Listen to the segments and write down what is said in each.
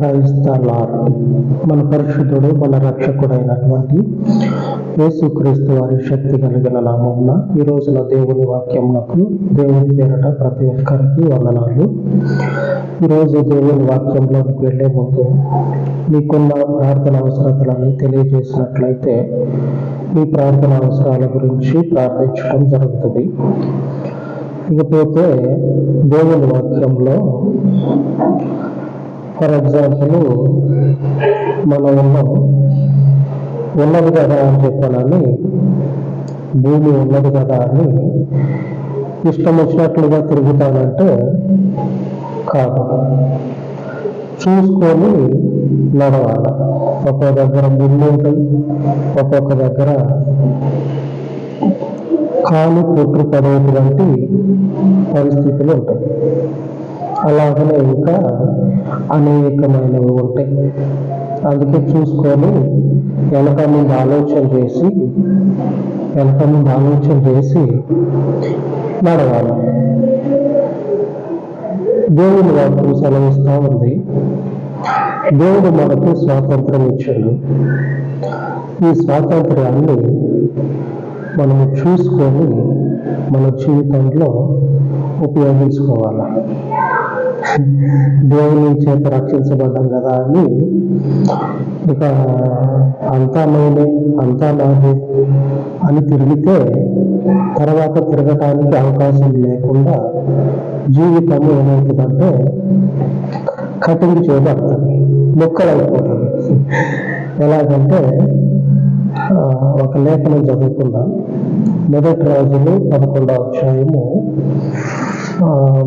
క్రైస్తలార్ మన పరిశుద్ధుడు మన రక్షకుడైనటువంటి యేసుక్రీస్తు వారి శక్తి కలిగిన నామమున ఈ రోజున దేవుని వాక్యమునకు దేవుని పేరట ప్రతి ఒక్కరికి వందనాలు. ఈరోజు దేవుని వాక్యంలోకి వెళ్ళే ముందు మీకున్న ప్రార్థన అవసరతలను తెలియజేసినట్లయితే మీ ప్రార్థన అవసరాల గురించి ప్రార్థించడం జరుగుతుంది. ఇకపోతే దేవుని వాక్యంలో ఫర్ ఎగ్జాంపుల్ మనం ఉన్నాం. ఉన్నది కదా అని చెప్పాలని భూమి ఉన్నది కదా అని ఇష్టం వచ్చినట్లుగా తిరుగుతానంటే కాదు. చూసుకొని నడవాలి. ఒక్కొక్క దగ్గర ముళ్ళు ఉంటాయి ఒక్కొక్క దగ్గర కాలు పొట్టు పడేటువంటి పరిస్థితులు ఉంటాయి. అలాగనే ఇంకా అనేకమైనవి ఉంటాయి. అందుకే చూసుకొని వెనక ముందు ఆలోచన చేసి వెనక ముందు ఆలోచన చేసి నడవాలి. దేవుని వాక్యం సెలవిస్తూ ఉంది. దేవుడు మనకు స్వాతంత్రం ఇచ్చాడు. ఈ స్వాతంత్రాన్ని మనము చూసుకొని మన జీవితంలో ఉపయోగించుకోవాలి? దేవుని చేత రక్షించబడ్డాం కదా అని. ఇక అంతా నేనే అంతా నాదే అని తిరిగితే తర్వాత తిరగటానికి అవకాశం లేకుండా జీవితం ఏమవుతుందంటే కటింగ్ చేయబడుతుంది ముక్కలు అయిపోతుంది ఎలాగంటే ఆ, ఒక లేఖనం చదువుకుందాం. మొదటి రాజులు పదకొండవ అధ్యాయము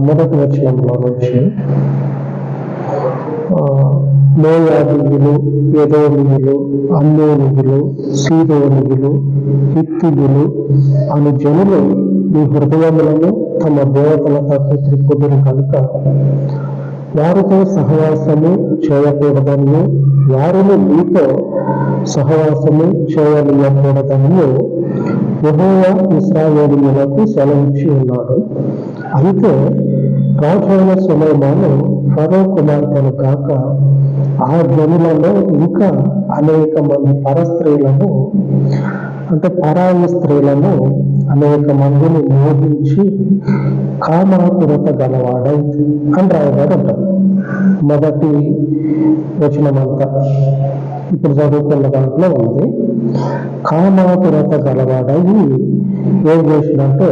మొదటి వచనంలో నుంచి మోయాబీయులు ఎదోనియులు అమ్మోనియులు సీదోనియులు హిత్తియులు అను జనులు మీ హృదయములను తమ దేవతల తప్పు త్రిప్పుదురు కనుక వారితో సహవాసము చేయకూడదని వారిని మీతో సహవాసము చేయనీయకూడదని యెహోవా ఇస్రాయేలీయులకు సెలవిచ్చి ఉన్నాడు. అయితే రాజైన సులైమాను ఫరో కుమార్తెను కాక ఆ జనులలో ఇంకా అనేక మంది పరస్త్రీలను అంటే పరాయి స్త్రీలను అనేక మందిని మోహించి కామాకురత గలవాడై అని రాయబడి ఉంటుంది. మొదటి వచనమంతా ఇప్పుడు చదువుకున్న దాంట్లో ఉంది. కామాకురత గలవాడై ఏం చేసినంటే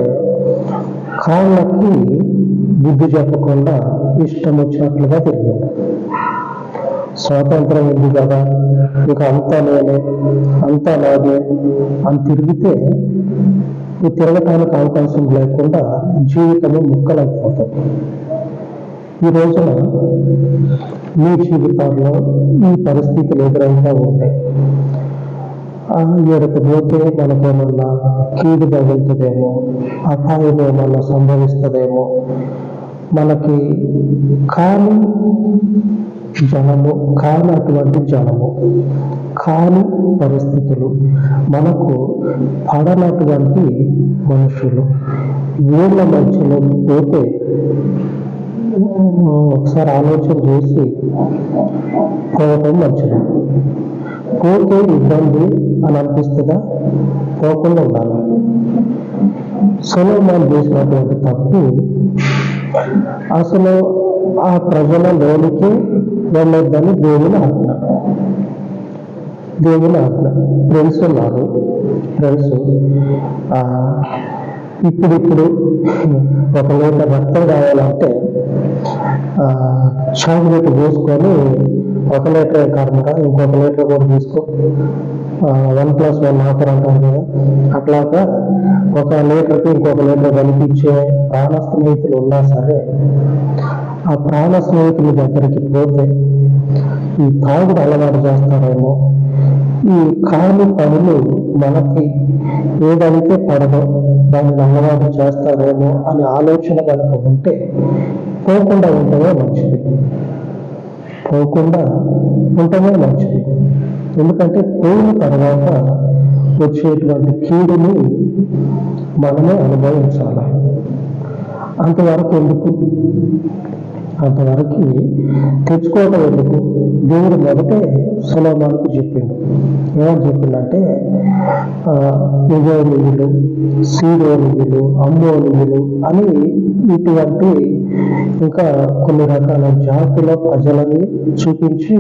కాళ్ళకి బుద్ధి చెప్పకుండా ఇష్టం వచ్చినట్లుగా తిరిగాడు. స్వాతంత్రం ఉంది కదా ఇక అంతా నేనే అంతా నాదే అని తిరిగితే ఈ తిరగటానికి అవకాశం లేకుండా జీవితము ముక్కలైపోతుంది ఈ రోజున మీ జీవితాల్లో ఈ పరిస్థితులు ఎదురైతే ఉంటాయి. ఆ పోతే మనకేమన్నా కీడు తగులుతుందేమో అపాయం ఏమన్నా సంభవిస్తుందేమో మనకి కాని జనము కానటువంటి జనము కాని పరిస్థితులు మనకు పడనటువంటి మనుషులు వీళ్ళ మధ్యలో పోతే ఒకసారి ఆలోచన చేసి పోవటం మంచిది. పోతే ఇబ్బంది అని అనిపిస్తుందా? పోకుండా ఉండాలి సొలోమాన్ చేసినటువంటి తప్పు అసలు ఆ ప్రజల లోనికి వెళ్ళొద్దని దేవుని ఆజ్ఞ. దేవుని ఆజ్ఞ. ఫ్రెండ్స్ ఉన్నారు. ఫ్రెండ్స్ ఇప్పుడిప్పుడు ఒక లీటర్ రక్తం కావాలంటే ఆ, చాక్లెట్ పోసుకొని ఒక లీటర్ కాకుండా ఇంకొక లీటర్ కూడా తీసుకో. వన్ ప్లస్ వన్ ఆఫర్ అంటారు కదా. అట్లాగా ఒక లీటర్కి ఇంకొక లీటర్ కనిపించే ప్రాణ స్నేహితులు ఉన్నా సరే ఆ ప్రాణ స్నేహితుల దగ్గరికి పోతే ఈ తాగుడు అలవాటు చేస్తారేమో. ఈ కాని పనులు మనకి ఏదైతే పడదో దాన్ని అలవాటు చేస్తారేమో అనే ఆలోచన కనుక ఉంటే పోకుండా ఉండటమే మంచిది. పోకుండా ఉండటమే మంచిది. ఎందుకంటే పోయిన తర్వాత వచ్చేటువంటి కీడుని మనమే అనుభవించాలి. అంతవరకు ఎందుకు? అంతవరకు తెచ్చుకోవడం ఎందుకు? దేవుడు మొదటే సులభానికి చెప్పిండు. ఏమని చెప్పిండంటే యుగోనియులు సీడోనియులు అమ్మోనియులు అని ఇటువంటి ఇంకా కొన్ని రకాల జాతుల ప్రజలని చూపించి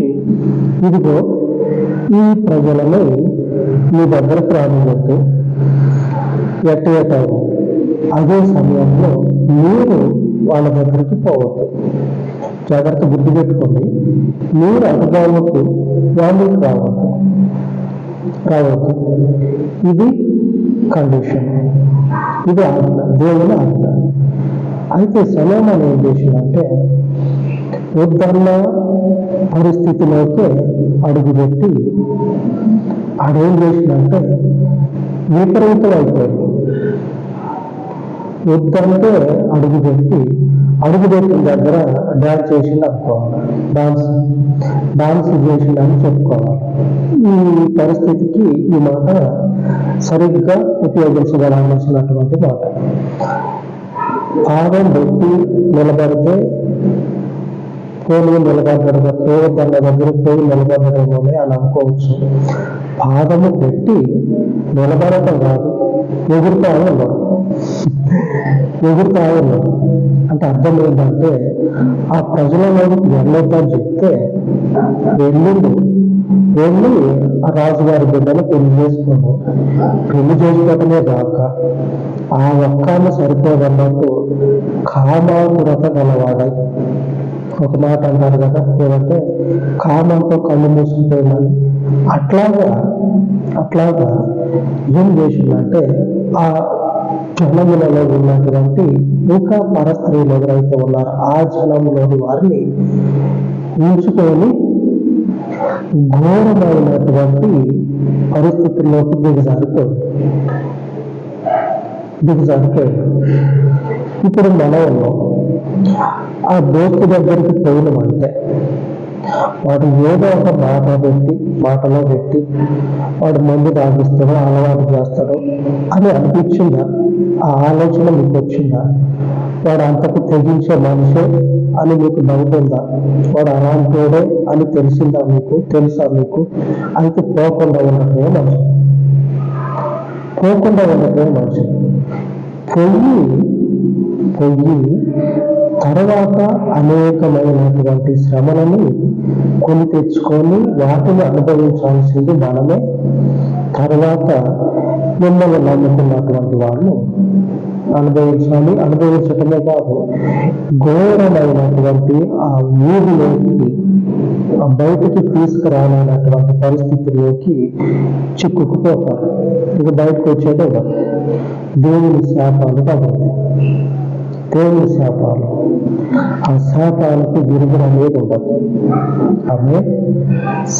ఇదిగో ఈ ప్రజలని మీ దగ్గరకు రానివ్వద్దు ఎట్టేటారు అదే సమయంలో మీరు వాళ్ళ దగ్గరికి పోవద్దు. జాగ్రత్త గుర్తు పెట్టుకోండి. మీరు అనుభవాలకు వాళ్ళకి రావద్దు. రావద్దు. ఇది కండిషన్ ఇది ఆజ్ఞ. దేవుని ఆజ్ఞ. అయితే సలోమన్ ఏం చేసిందంటే వద్దన్న పరిస్థితిలోకే అడుగుపెట్టి ఆడేం చేసిందంటే విపరీతం అయిపోయింది యుద్ధంతో అడుగుపెట్టి అడుగుపెట్టిన దగ్గర డాన్స్ చేసింది అనుకోవాలి. డాన్స్ డాన్స్ అని చెప్పుకోవాలి. ఈ పరిస్థితికి ఈ మాట సరిగ్గా ఉపయోగించగలవలసినటువంటి మాట. పాదం పెట్టి నిలబడితే పోలి నిలబడ్డాడు తన దగ్గర పోయి నిలబడడమో అని అనుకోవచ్చు. పాదము పెట్టి నిలబడటం కాదు ఎగురుతా ఉన్నాడు ఎగురుతా ఉన్నాడు అంటే అర్థం ఏంటంటే ఆ ప్రజలలోకి వెళ్ళొద్దని చెప్తే వెళ్ళిండు. వెళ్ళి ఆ రాజుగారి బిడ్డను పెళ్ళి చేసుకోను పెళ్ళి చేసుకోవటమే కాక ఆ ఒక్కను సరిపోదన్నట్టు కామాకురత గలవాడై ఒక మాట అంటారు కదా ఏమంటే కామంతో కళ్ళు మూసుకుపోయిందని అట్లాగా అట్లాగా ఏం చేసిందంటే ఆ జనములలో ఉన్నటువంటి ఇంకా పరస్త్రీలు ఎవరైతే ఉన్నారో ఆ జనములోని వారిని ఉంచుకొని ఘోరమైనటువంటి పరిస్థితుల్లోకి దిగజారిపోయింది దిగజారిపోయింది ఇప్పుడు మనం ఆ దోస్తు దగ్గరికి పోయినామంటే వాడు ఏదో ఒక మాట పెట్టి మాటలో పెట్టి వాడు మందు తాగిస్తాడో అలవాటు చేస్తాడు అని అనిపించిందా? ఆ ఆలోచన మీకు వచ్చిందా? వాడు అంతకు తెగించే మనిషే అని మీకు డౌట్ ఉందా? వాడు అలాంటోడే అని తెలిసిందా మీకు? తెలుసా మీకు? అయితే పోకుండా ఉండటమే మనిషి పోకుండా ఉండటమే మనిషి పొయ్యి పొయ్యి తర్వాత అనేకమైనటువంటి శ్రమలను కొని తెచ్చుకొని వాటిని అనుభవించాల్సింది మనమే. తర్వాత మిమ్మల్ని నమ్ముకున్నటువంటి వాళ్ళు అనుభవించాలి. అనుభవించటమే కాదు ఘోరమైనటువంటి ఆ ఊరిలోకి బయటకి బయటికి పరిస్థితుల్లోకి చిక్కుకుపోతారు. ఇక బయటకు వచ్చేదే కాదు. దేవుని శాపాలు తగ్గుతాయి దేవుని శాపాలు. ఆ శాపాలకు విడుదల అనేది ఉండదు. ఆమె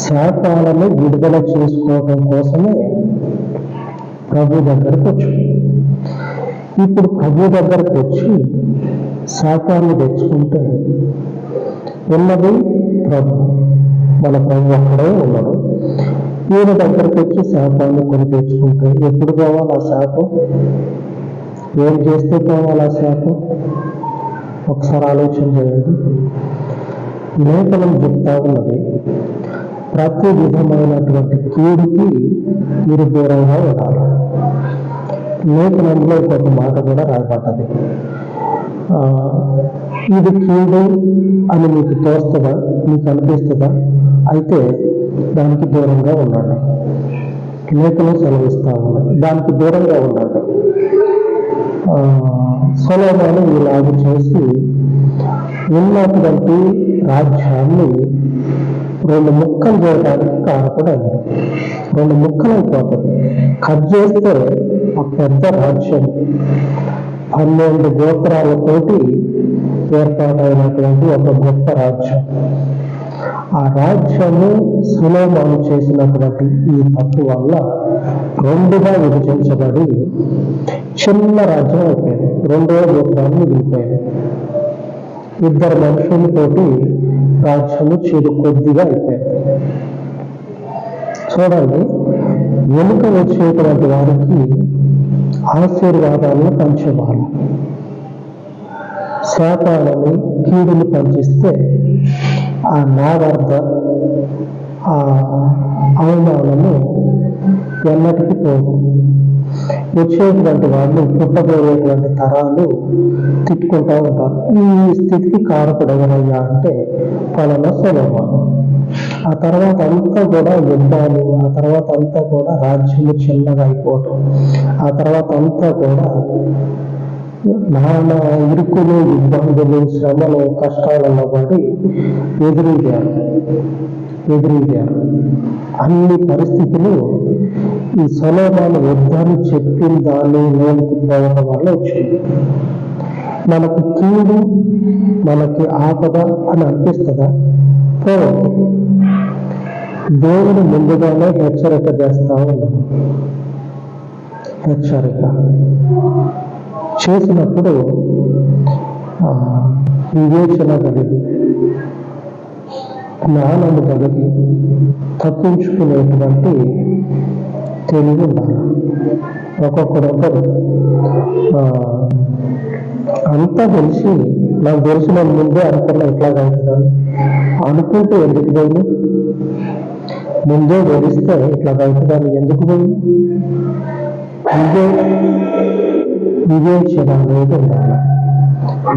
శాపాలను విడుదల చేసుకోవడం కోసమే ప్రభు దగ్గరకు వచ్చు ఇప్పుడు ప్రభు దగ్గరకు వచ్చి శాపాన్ని తెచ్చుకుంటే ఉన్నది ప్రభు. మన ప్రభు అక్కడే ఉన్నాడు. ఈయన దగ్గరకు వచ్చి శాపాన్ని కొని తెచ్చుకుంటే ఎప్పుడు పోవాలి ఆ శాపం? ఏం చేస్తే పోవాలి ఆ శాపం ఒకసారి ఆలోచన చేయండి. లేఖనం చెప్తా ఉన్నది ప్రతి విధమైనటువంటి కీడుకి మీరు దూరంగా ఉండాలి. లేఖనంలో ఇంకొక మాట కూడా రాయబడ్డది. ఇది కీడు అని మీకు తోస్తుందా? మీకు అనిపిస్తుందా? అయితే దానికి దూరంగా ఉండండి. లేఖలో సెలవిస్తా ఉన్నది. దానికి దూరంగా ఉండండి. సొలొమోను ఇలాగ చేసి ఉన్నటువంటి రాజ్యాన్ని రెండు ముక్కలు చేయడానికి కారకుడైంది రెండు ముక్కలు అయిపోతుంది కట్ చేస్తే ఒక పెద్ద రాజ్యం. పన్నెండు గోత్రాలతోటి ఏర్పాటైనటువంటి ఒక గొప్ప రాజ్యం. ఆ రాజ్యము సులోమాను చేసినటువంటి ఈ తప్పు వల్ల రెండుగా విభజించబడి చిన్న రాజ్యం అయిపోయింది. రెండో గోత్రాన్ని మిగిలిపోయింది ఇద్దరు మనుషులతోటి రాజ్యము చిరు కొద్దిగా అయిపోయింది. చూడండి వెనుక వచ్చేటువంటి వారికి ఆశీర్వాదాలను పంచేవాళ్ళు. శాపాలని కీడుని పంచిస్తే ఆ నాగర్ధ ఆ అవమానము ఎన్నటికీ పోదు. వచ్చేటువంటి వాళ్ళు పుట్టబోయేటువంటి తరాలు తిట్టుకుంటూ ఉంటారు. ఈ స్థితికి కారకుడు ఎవరయ్యా అంటే పలానా సులభం ఆ తర్వాత అంతా కూడా యుద్ధాలు ఆ తర్వాత అంతా కూడా రాజ్యము చిన్నగా అయిపోవటం ఆ తర్వాత అంతా కూడా నానా ఇరుకులు ఇబ్బందులు శ్రమలు కష్టాలలో పడి ఎదురయ్యారు. ఎదురయ్యారు. అన్ని పరిస్థితులు ఈ సొలోమాను వద్దని చెప్పిన దాన్ని లోనికి పోవడం వల్ల వచ్చింది. మనకు కీడు మనకి ఆపద అని అనిపిస్తుందా? పోవద్దు దేవుడు ముందుగానే హెచ్చరిక చేస్తా ఉన్నాం హెచ్చరిక. చేసినప్పుడు వివేచన కలిగి జ్ఞానం కలిగి తప్పించుకునేటువంటి తెలివి ఉండాలి. ఒక్కొక్కరొకరు అంతా తెలిసి నాకు తెలిసిన ముందే అనుకున్న ఎట్లా అవుతుందని అనుకుంటే ఎందుకు పోయింది? ముందే తెలిస్తే ఇట్లా అవుతుందని ఎందుకు పోయింది? ముందే వివేచన అనేది ఉండాలి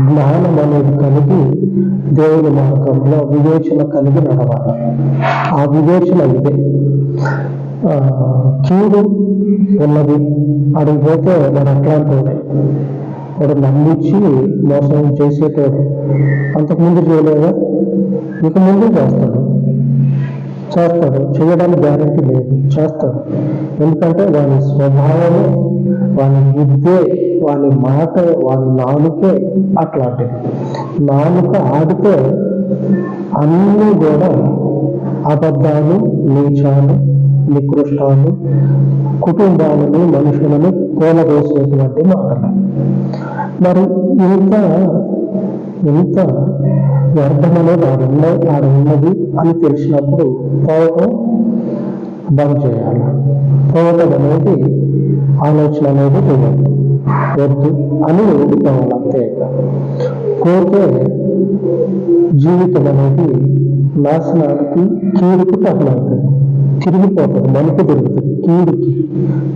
జ్ఞానం అనేది కలిగి దేవుని మార్గంలో వివేచన కలిగి నడవాలి. ఆ వివేచన ఇదే. చూడు కీడు ఉన్నది. అడిగిపోతే మన అట్లాంటి వాడే. వాడు నమ్మించి మోసం చేసేటోడు. అంతకుముందు చేయలేదా? ఇక ముందు చేస్తాడు. చేస్తాడు. చేయడానికి గ్యారంటీ లేదు. చేస్తాడు. ఎందుకంటే వాని స్వభావమే వాని బుద్ధే వాని మాట వాని నాలుకే అట్లాంటిది. నాలుక ఆడితే అన్నీ కూడా అబద్ధాలు నీచాలు నికృష్టాలు కుటుంబాలను మనుషులను కూలదోసేటువంటి మాటలు. మరి ఇంత ఇంత వ్యర్థమనేది ఆడ ఉన్నది ఉన్నది అని తెలిసినప్పుడు పోవటం బంద్ చేయాలి. పోవటం అనేది ఆలోచన అనేది తెలియదు. వద్దు అని ఉండిపోవాలి అంతే ఇక. జీవితం అనేది నాశనానికి కీడుకు తగలవుతుంది తిరిగిపోతుంది మనకు తిరుగుతుంది కీడుకి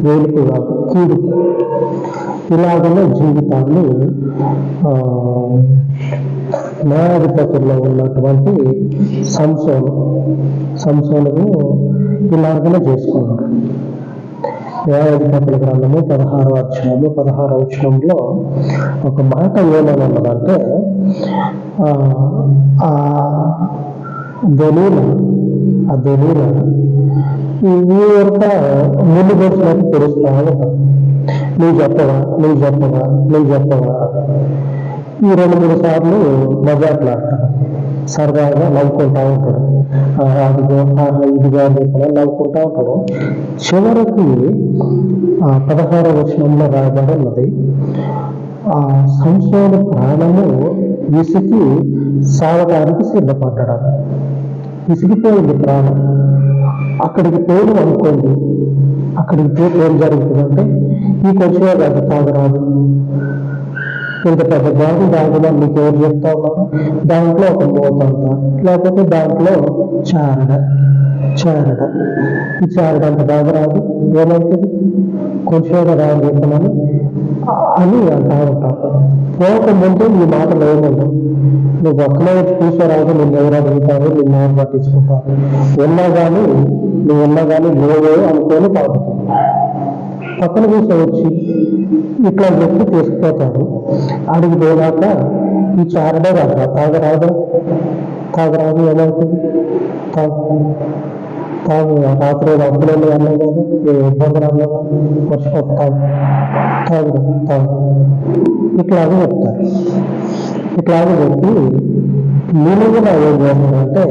వేలుకు కాదు కీడుకి. ఇలాగనే జీవితాన్ని ఆ, న్యాయాధిపతుల్లో ఉన్నటువంటి సంసోను సంసోను ఇలాగనే చేసుకున్నాడు న్యాయాధిపతుల గ్రంథము పదహారవ అధ్యాయము పదహారవ వచనంలో ఒక మాట ఏమని ఉన్నదంటే ఆ, ఆ దలీల ఆ దలీల ఈ ఈ యొక్క ముందు దోషులకు తెలుస్తా ఉంటారు. నువ్వు చెప్పవా నువ్వు చెప్పవా నువ్వు చెప్పవా ఈ రెండు మూడు సార్లు మజాట్లాడతాడు సరదాగా నవ్వుకుంటా ఉంటాడు ఆ, అదిగో ఇదిగా ఇదిగో నవ్వుకుంటా ఉంటాడు చివరికి ఆ పదహారవ వచనంలో రాయబడి ఉన్నది ఆ సంశోధ ప్రాణము విసికి సాగడానికి సిద్ధపడ్డాడు విసిగిపోయింది ప్రాణం. అక్కడికి పోయిన అనుకోండి అక్కడికి పోతే ఏం జరుగుతుందంటే ఈ కొంచెం అది తాగరాదు. ఇంత పెద్ద బాగు దాంట్లో మీకు ఎవరు చెప్తా ఉన్నాను దాంట్లో ఒక మూతంత లేకపోతే దాంట్లో చారడ చారడ. ఈ చారడ అంత బాగా రాదు. ఏమవుతుంది కొంచెం రాదు చెప్పమని అని అంటా ఉంటాం. పోకముందు ఈ మాటలు ఏమన్నా నువ్వు ఒక్కనే చూసారాదు నిన్ను ఎవరు అడుగుతారు నిన్ను ఎవరు పట్టించుకుంటారు. ఉన్నా కానీ నువ్వు ఉన్నా కానీ లేవే అనుకొని పాడుతుంది పక్కన కూర్చో వచ్చి ఇట్లా వ్యక్తి తీసుకుపోతాడు అడిగి పోయాక ఈ చారడే రాదా. తాగరాదా. తాగరాదు ఏమవుతుంది తాగు. రాత్రి అప్పుడే అన్నాయి కదా. ఏ ఇబ్బంది రాలేదు వర్షపాత తాగు. తాగు తాగు. ఇట్లాగే చెప్తారు. ఇట్లాగే చెప్పి నిలువున ఏం చేస్తానంటే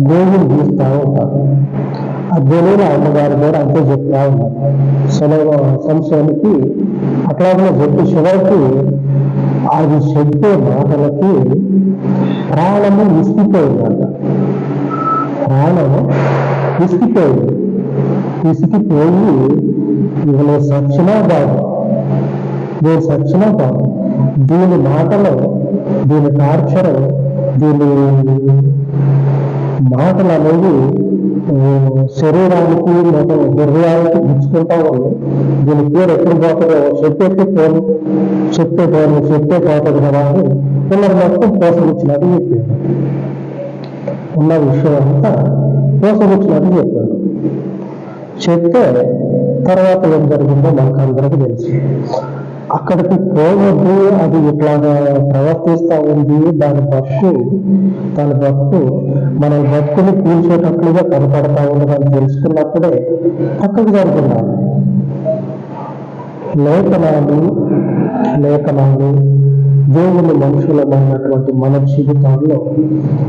గోగులు గీస్తూ ఉంటారు ఆ గోళీల అమ్మగారు కూడా అంతే చెప్తా ఉన్నారు. సెలవు సంశయానికి అట్లాగే చెప్పి చివరికి అది చెప్పే మాటలకి ప్రాణము విసిగిపోయిందంట. ప్రాణము విసిగిపోయింది. విసిగిపోయి ఇక నేను సచ్చినా బాగు. నేను సచ్చినా బాగు. దీని మాటలు దీని టార్చర్ దీని మాటలు అనేవి శరీరానికి లేదా హృదయానికి గుచ్చుకుంటా ఉంది దీని పేరు ఎప్పుడు పోతుందో చెప్పేస్తే పోను. చెప్తే పోను చెప్తే పోతుంది కదా అని పిల్లలు మొత్తం పోసగించినట్టు చెప్పాడు ఉన్న విషయం అంతా పోసగించినట్టు చెప్పాడు చెప్తే తర్వాత ఏం జరిగిందో మాకు అందరికీ తెలుసు. అక్కడికి పోవద్దు అది ఇట్లాగా ప్రవర్తిస్తూ ఉంది. దాని బతుకు దాని బతుకు మన బతుకుని కూల్చేటట్లుగా కనపడతా ఉన్నదని తెలుసుకున్నప్పుడే పక్కకు జరుగుతున్నారు. లేఖనాలు లేఖనాలు దేవుని మనుషులమైనటువంటి మన జీవితాల్లో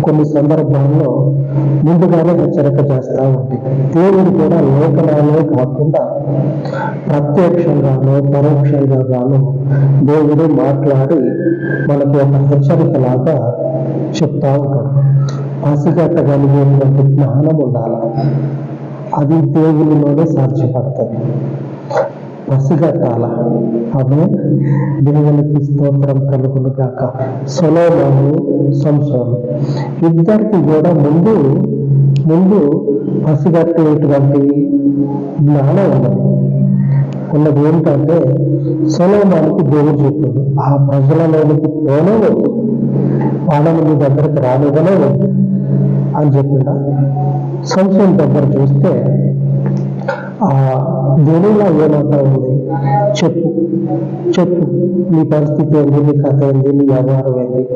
కొన్ని సందర్భాల్లో ముందుగానే హెచ్చరిక చేస్తూ ఉంది దేవుడు కూడా లేఖనాలే కాకుండా ప్రత్యక్షంగానో పరోక్షంగా గాను దేవుడు మాట్లాడి మనకు ఒక హెచ్చరిక లాగా చెప్తా ఉంటాడు. పసిగట్టగలిగేటువంటి జ్ఞానం ఉండాలి? అది దేవునిలోనే సాధ్యపడుతుంది. పసిగట్టాల ఆమె దేవునికి స్తోత్రం కలుగును గాక. సొలోమోను సంసోను. ఇద్దరికి కూడా ముందు ముందు పసిగట్టేటువంటి జ్ఞానం ఉన్నది. ఉన్నది ఏంటంటే సొలోమానికి దేవుడు చెప్పిండు ఆ ప్రజలలోనికి పోనే వద్దు వాళ్ళని మీ దగ్గరికి రానివ్వనే వద్దు అని చెప్పిండ. సంసోన్ దగ్గర చూస్తే ఆ దేవుళ్ళ ఏమంటా ఉంది? చెప్పు. చెప్పు. నీ పరిస్థితి ఏంది? నీ కథ ఏంది? నీ వ్యవహారం ఏంది?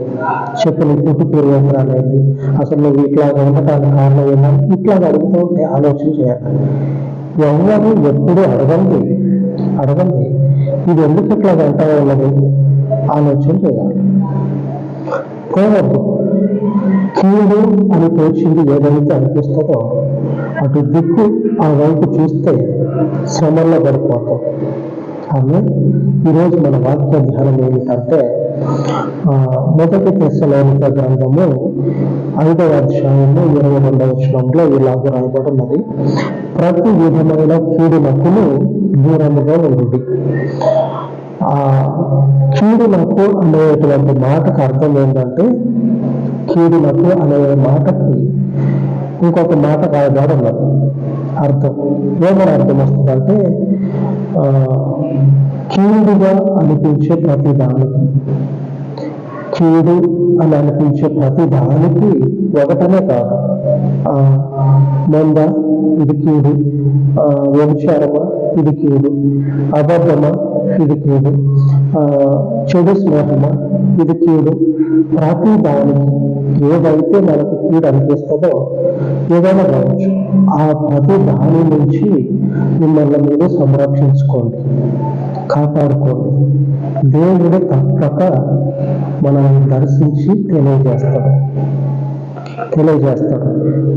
చెప్పు నీ పుట్టు పూర్వపురాలు ఏంది? అసలు నువ్వు ఇట్లా ఉండటానికి కారణం ఏందా? ఇట్లా అడుగుతూ ఉంటే ఆలోచన చేయాలి. ఎవరు ఎప్పుడు అడగండి. అడగండి. ఇది ఎందుకు ఇట్లా వెంటనే ఉన్నది ఆలోచన చేయాలి. పోవద్దు కీడు అని తోచింది ఏదైతే అనిపిస్తుందో అటు దిక్కు ఆ వైపు చూస్తే శ్రమల్లో పడిపోతాం. కానీ ఈరోజు మన వాక్య ధ్యానం ఏమిటంటే ఆ, మొదటి తెశలోనిక గ్రంథము ఐదవ అధ్యాయము ఇరవై రెండవ వచనంలో ఇలాగ రాయబడినది. ప్రతి విధమైన కీడునకును దూరముగా ఉండుడి. ఆ కీడునకు అనేటువంటి మాటకు అర్థం ఏంటంటే కీడునకు అనే మాటకి ఇంకొక మాట రాయబడి ఉన్నది అర్థం. ఏమని అర్థం వస్తుందంటే ఆ, కీడుగా అనిపించే ప్రతి దానికి కీడు అని అనిపించే ప్రతి దానికి ఒకటనే కాదు. ఆ, మంద ఇది కీడు. ఆ, వ్యభిచారమా ఇది కీడు. అబద్ధమా ఇది కీడు. ఆ, చెడు స్నేహమా ఇది కీడు. ప్రతి దానికి ఏదైతే మనకి కీడు అనిపిస్తుందో ఏదైనా కావచ్చు ఆ ప్రతి దాని నుంచి మిమ్మల్ని మీరు సంరక్షించుకోండి కాపాడుకోండి. దేవుడు తప్పక మనల్ని దర్శించి తెలియజేస్తాడు. తెలియజేస్తాడు.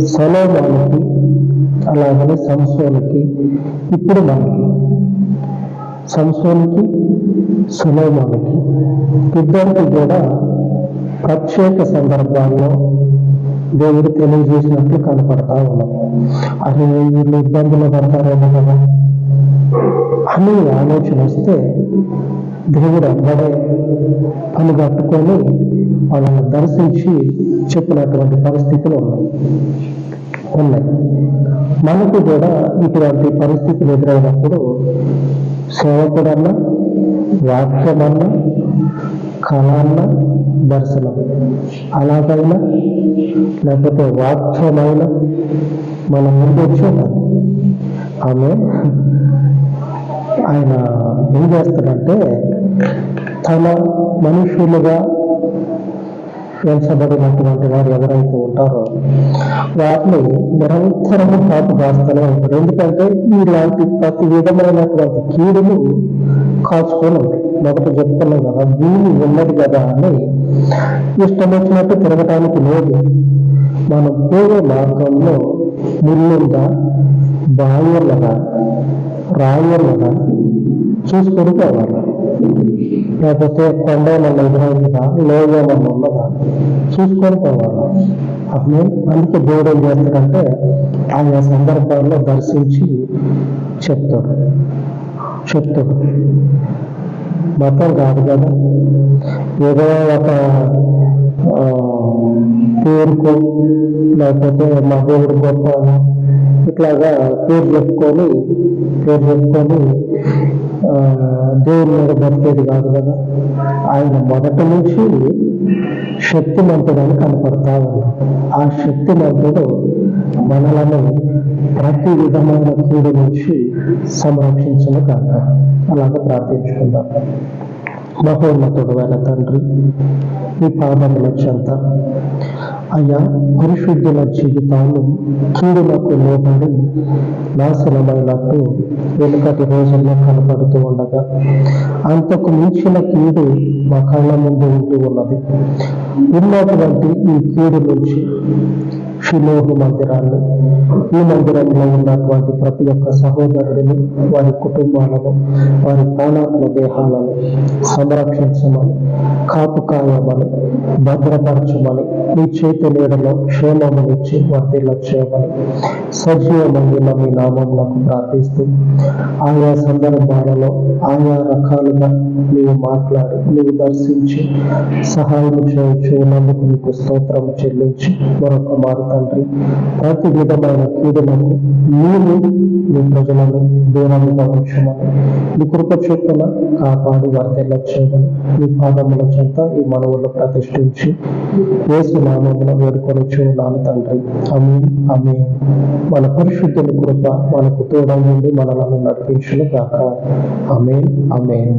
సలోమానికి అలాగనే సంసోనికి ఇప్పుడు మనకి సంసోనికి సులోమానికి ఇద్దరికి కూడా ప్రత్యేక సందర్భాల్లో దేవుడు తెలియజేసినట్లు కనపడతా ఉన్నాం. అరే వీళ్ళు ఇబ్బందులు పడతారేమో కదా? అని ఆలోచన వస్తే దేవుడు అక్కడే పని కట్టుకొని వాళ్ళని దర్శించి చెప్పినటువంటి పరిస్థితులు ఉన్నాయి. ఉన్నాయి. మనకు కూడా ఇటువంటి పరిస్థితులు ఎదురైనప్పుడు సేవకుడన్నా వాక్యమన్నా కళన్న దర్శనం. అలాగైనా లేకపోతే వాక్యమైన మన ముందు వచ్చి ఆమె ఆయన ఏం చేస్తాడంటే తన మనుషులుగా ఎంచబడినటువంటి వారు ఎవరైతే ఉంటారో వారిని నిరంతరము కాపు కాస్తూనే ఉంటారు. ఎందుకంటే ఇలాంటి ప్రతి విధమైనటువంటి కీడులు కాచుకొని ఉంటాయి. మొదట చెప్పుకున్నాం కదా భూమి ఉన్నది కదా అని ఇష్టం వచ్చినట్టు తిరగటానికి లేదు. మనం పోయే మార్గంలో ముళ్ళుందా బాయున్నదా రాయున్నదా చూసుకొని పోవాలి లేకపోతే కొండ మన ఎదురైందా ఉన్నదా చూసుకొని పోవాలి అని అందుకే దేవుడు ఏం చేస్తాడంటే ఆయా సందర్భాల్లో దర్శించి చెప్తాడు చెప్తాడు మతం కాదు కదా. ఏదో ఒక ఆ, లేకపోతే మా దేవుడు గొప్ప ఇట్లాగా పేరు చెప్పుకొని పేరు చెప్పుకొని ఆ, దేవుని మీద బతికేది కాదు కదా. ఆయన మొదటి నుంచి శక్తిమంతుడని కనపడతా ఉన్నాడు. ఆ శక్తిమంతుడు మనలను ప్రతి విధమైన కీడు నుంచి సంరక్షించను కాక అలాగ ప్రార్థించుకుందాం. మహోన్నతుడమైన తండ్రి మీ పాదముల చెంత. అయ్యా పరిశుద్ధుల జీవితాలు కీడులకు లోబడి నాశనమైనట్టు వెనుకటి రోజుల్లో కనపడుతూ ఉండగా అంతకు మించిన కీడు మా కళ్ళ ముందు ఉంటూ ఉన్నది. ఉన్నటువంటి ఈ కీడు నుంచి షిలోహు మందిరాన్ని ఈ మందిరంలో ఉన్నటువంటి ప్రతి ఒక్క సహోదరుడిని వారి కుటుంబాలను వారి ప్రాణాత్మ దేహాలను సంరక్షించమని కాపు కాయమని భద్రపరచమని మీ చేతి నీడలో క్షేమమునిచ్చి వర్తిల్ల చేయమని సజీవమైన మీ నామంలో ప్రార్థిస్తూ ఆయా సందర్భాలలో ఆయా రకాలుగా నీవు మాట్లాడి నీవు దర్శించి సహాయం చేయుచున్నందుకు మీకు స్తోత్రం చెల్లించి మరొక మార్గం తండ్రి ప్రతి విధమైన కీడులను మీరు మీ ప్రజలను దూరంగా పంపించమని మీ కృప చొప్పున కాపాడి వారికి చేయమని మీ పాదముల చెంత ఈ మనవుల్లో ప్రతిష్ఠించి వేసు నామమున వేడుకొని చూడాలి తండ్రి. అమీ అమీ మన పరిశుద్ధుల కృప మనకు తోడై నుండి మనలను నడిపించును కాక అమేన్ అమేన్